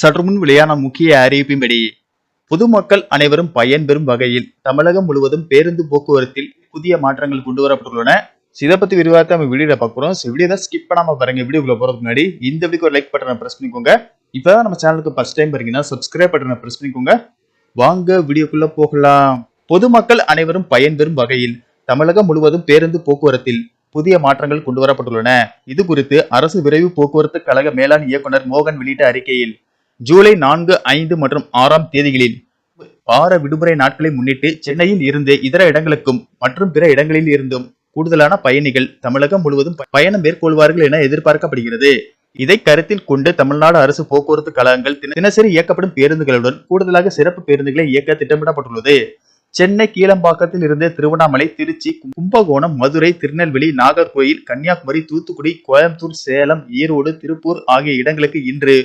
சற்றுமுன் வெளியான முக்கிய அறிவிப்பின்படி பொதுமக்கள் அனைவரும் பயன்பெறும் வகையில் தமிழகம் முழுவதும் பேருந்து போக்குவரத்தில் புதிய மாற்றங்கள் கொண்டு வரப்பட்டுள்ளன இதை பத்தி விரிவாக நம்ம வீடியோல பார்க்குறோம் ஸோ வீடியோ தான் ஸ்கிப் பண்ணாம பாருங்க. வீடியோக்குள்ள போறதுக்கு முன்னாடி இந்த வீடியோக்கு ஒரு லைக் பட்டனை பிரஸ் பண்ணிக்கோங்க. இப்பதான் நம்ம சேனலுக்கு ஃபர்ஸ்ட் டைம் பாருங்கன்னா சப்ஸ்கிரைப் பட்டனை பிரஸ் பண்ணிக்கோங்க. வாங்க வீடியோக்குள்ள போகலாம். பொதுமக்கள் அனைவரும் பயன்பெறும் வகையில் தமிழகம் முழுவதும் பேருந்து போக்குவரத்தில் புதிய மாற்றங்கள் கொண்டு வரப்பட்டுள்ளன இது குறித்து அரசு விரைவு போக்குவரத்து கழக மேலாண் இயக்குனர் மோகன் வெளியிட்ட அறிக்கையில் ஜூலை நான்கு ஐந்து மற்றும் ஆறாம் தேதிகளில் வார விடுமுறை நாட்களை முன்னிட்டு சென்னையில் இருந்து இதர இடங்களுக்கும் மற்றும் பிற இடங்களில் இருந்தும் கூடுதலான பயணிகள் தமிழகம் முழுவதும் பயணம் மேற்கொள்வார்கள் என எதிர்பார்க்கப்படுகிறது. இதை கருத்தில் கொண்டு தமிழ்நாடு அரசு போக்குவரத்து கழகங்கள் தின- தினசரி இயக்கப்படும் பேருந்துகளுடன் கூடுதலாக சிறப்பு பேருந்துகளை இயக்க திட்டமிடப்பட்டுள்ளது. சென்னை கீழம்பாக்கத்தில் இருந்து திருவண்ணாமலை திருச்சி கும்பகோணம் மதுரை திருநெல்வேலி நாகர்கோயில் கன்னியாகுமரி தூத்துக்குடி கோயம்புத்தூர் சேலம் ஈரோடு திருப்பூர் ஆகிய இடங்களுக்கு இன்று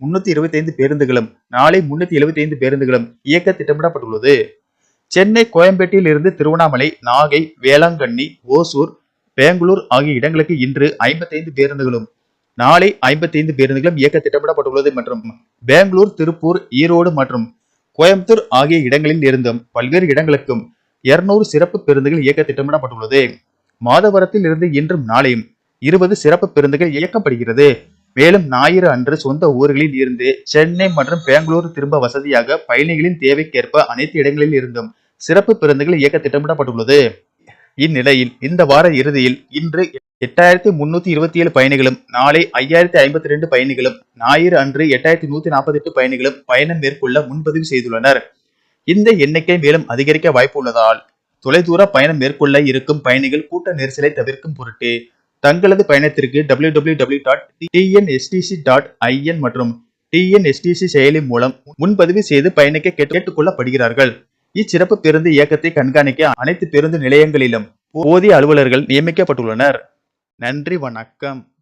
முன்னூத்தி இருபத்தி ஐந்து பேருந்துகளும் நாளை முன்னூத்தி எழுபத்தி ஐந்து பேருந்துகளும் இயக்க திட்டமிடப்பட்டுள்ளது. சென்னை கோயம்பேட்டில் இருந்து திருவண்ணாமலை நாகை வேளாங்கண்ணி ஓசூர் பெங்களூர் ஆகிய இடங்களுக்கு இன்று ஐம்பத்தைந்து பேருந்துகளும் நாளை ஐம்பத்தைந்து பேருந்துகளும் இயக்க திட்டமிடப்பட்டுள்ளது மற்றும் பெங்களூர் திருப்பூர் ஈரோடு மற்றும் கோயம்புத்தூர் ஆகிய இடங்களில் இருந்தும் பல்வேறு இடங்களுக்கும் 200 சிறப்பு பேருந்துகள் இயக்க திட்டமிடப்பட்டுள்ளது. மாதவரத்தில் இருந்து இன்றும் நாளையும் இருபது சிறப்பு பேருந்துகள் இயக்கப்படுகிறது. மேலும் ஞாயிறு அன்று சொந்த ஊர்களில் இருந்து சென்னை மற்றும் பெங்களூரு திரும்ப வசதியாக பயணிகளின் தேவைக்கேற்ப அனைத்து இடங்களில் இருந்தும் சிறப்பு பேருந்துகள் இயக்க திட்டமிடப்பட்டுள்ளது. இந்நிலையில் இந்த வார இறுதியில் இன்று எட்டாயிரத்தி முன்னூத்தி இருபத்தி ஏழு பயணிகளும் நாளை ஐயாயிரத்தி ஐம்பத்தி ரெண்டு பயணிகளும் ஞாயிறு அன்று எட்டாயிரத்தி நூத்தி நாற்பத்தி எட்டு பயணிகளும் பயணம் மேற்கொள்ள முன்பதிவு செய்துள்ளனர். இந்த எண்ணிக்கை மேலும் அதிகரிக்க வாய்ப்பு உள்ளதால் தொலைதூர பயணம் மேற்கொள்ள இருக்கும் பயணிகள் கூட்ட நெரிசலை தவிர்க்கும் பொருட்டு தங்களது பயணத்திற்கு W W W dot TNSTC dot IN மற்றும் டிஎன்எஸ்டிசி செயலி மூலம் முன்பதிவு செய்து பயணிக்க கேட்டு- கொள்ளப்படுகிறார்கள் இச்சிறப்பு பேருந்து இயக்கத்தை கண்காணிக்க அனைத்து பேருந்து நிலையங்களிலும் போதிய அலுவலர்கள் நியமிக்கப்பட்டுள்ளனர். நன்றி வணக்கம்.